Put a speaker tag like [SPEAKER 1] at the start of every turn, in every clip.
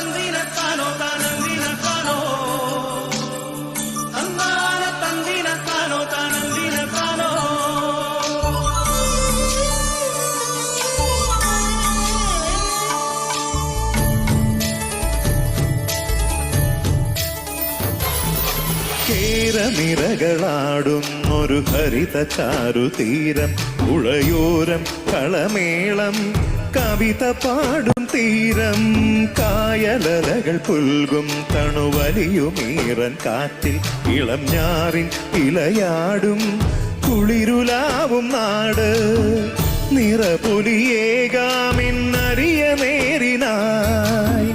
[SPEAKER 1] തന്തിനത്താനോ താനന്തിനത്താനോ തന്നാന തന്തിനത്താനോ താനന്തിനത്താനോ
[SPEAKER 2] കേരനിരകളാടുന്നൊരു ഹരിത ചാരുതീരം കളമേളം കവിത പാടും തീരം കായലലകൾ പുൽകും തണുവലിയുമീറൻ കാറ്റിൽ ഇളം ഞാറിൻ ഇലയാടും കുളിരുലാവും നാട്. നിറപുലിയേകാമെന്നറിയ നേരിനായി.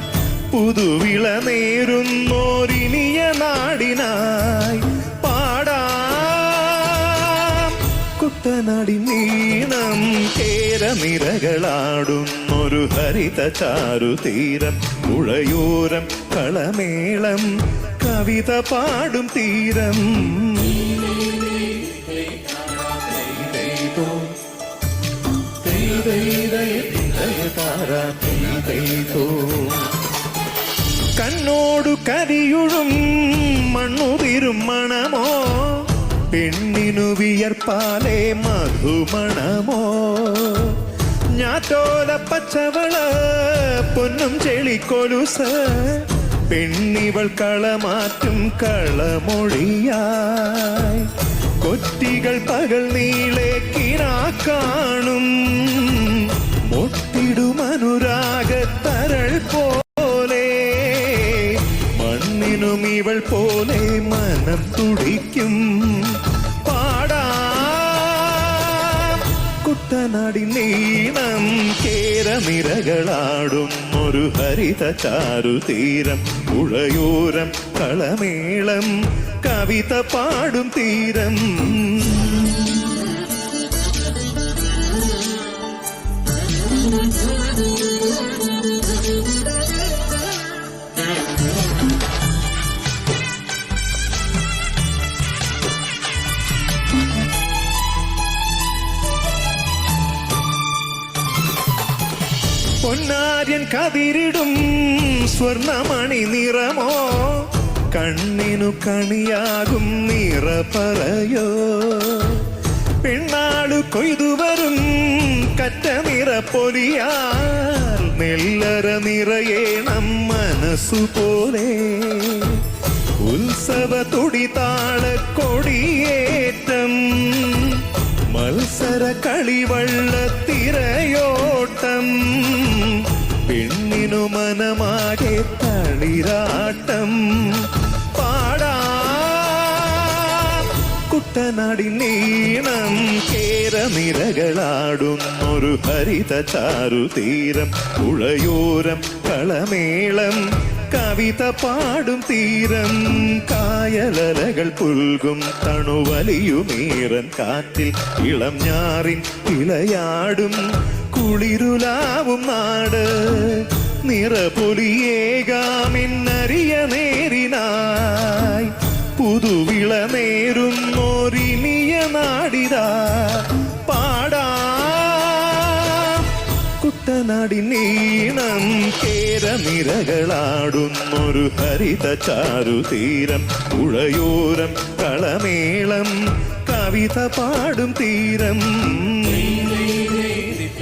[SPEAKER 2] പുതുവിള നേരുന്നോരിനിയ നാടിനായി. പാടാം കുട്ടനാടി നീണം കേരനിരകളാടുന്നൊരു ഹരിത ചാരു തീരം പുഴയോരം കളമേളം കവിത പാടും തീരം. കണ്ണോടു കരിയുഴും മണ്ണുതിരും മണമോ? പെണ്ണിനു വിയർപ്പാലേ മധുമണമോ? ഞാറ്റോല പച്ചവള പൊന്നും ചെളിക്കൊലുസ പെണ്ണിവൾ കളമാറ്റും കളമൊഴിയായി. കൊറ്റികൾ പകൽ നീളെ കിനാ കാണും. മൊട്ടിടുമനുരാഗത്തരൾ പോലെ. മണ്ണിനും ഇവൾ പോലെ മനം തുടിക്കും. കുട്ടനാടി നീളം കേരനിരകളാടും ഒരു ഹരിത ചാരുതീരം പുഴയോരം കളമേളം കവിത പാടും തീരം പൊന്നാര്യൻ കതിരിടും സ്വർണമണി നിറമോ? കണ്ണിനു കണിയാകും നിറ പറയോ? പെണ്ണാളു കൊയ്തു വരും കറ്റ നിറ പൊലിയാൽ നെല്ലറ നിറയേണം മനസ്സു പോലെ. ഉത്സവ തുടിതാള കൊടിയേറ്റം മത്സര കളിവള്ളത്തിരയോട്ടം പെണ്ണിനു മനമാകെ തളിരാട്ടം. പാടാ. കുട്ടനാടി നീണം കേരനിരകളാടുന്നൊരു ഹരിത ചാരുതീരം പുഴയോരം കളമേളം കവിത പാടും തീരം. കായലലകൾ പുൽകും തണുവലിയുമീറൻ കാറ്റിൽ ഇളം ഞാറിൻ ഇളയാടും. കുളിരുലാവും നാട്. നിറപൊലിയേകാമിന്നറിയ നേരിനായി. പുതുവിള നേരുന്നോരിനിയ നാടിതാ. പാടാ. കുട്ടനാടി നീണം കേരനിരകളാടുന്നൊരു ഹരിത ചാരുതീരം. പുഴയോരം കളമേളം കവിത പാടും തീരം.